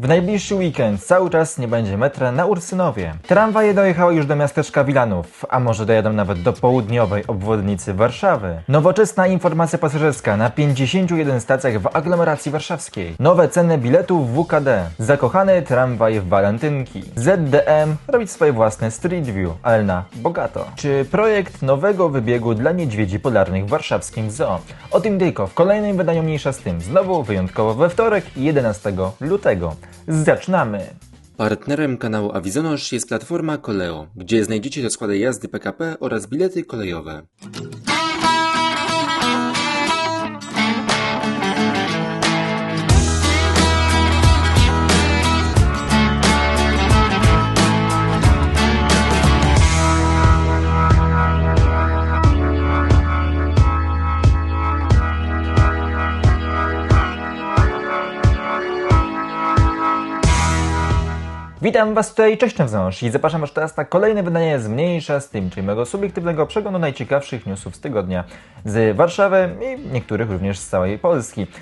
W najbliższy weekend cały czas nie będzie metra na Ursynowie. Tramwaje dojechały już do miasteczka Wilanów, a może dojadą nawet do południowej obwodnicy Warszawy. Nowoczesna informacja pasażerska na 51 stacjach w aglomeracji warszawskiej. Nowe ceny biletów w WKD. Zakochany tramwaj w walentynki. ZDM robić swoje własne Street View, ale na bogato. Czy projekt nowego wybiegu dla niedźwiedzi polarnych w warszawskim zoo? O tym tylko w kolejnym wydaniu mniejsza z tym. Znowu wyjątkowo we wtorek 11 lutego. Zaczynamy! Partnerem kanału Avizonosz jest platforma Koleo, gdzie znajdziecie rozkłady jazdy PKP oraz bilety kolejowe. Witam Was tutaj, cześć wznosz i zapraszam Was teraz na kolejne wydanie z Mniejsza z tym, czyli mego subiektywnego przeglądu najciekawszych newsów z tygodnia z Warszawy i niektórych również z całej Polski.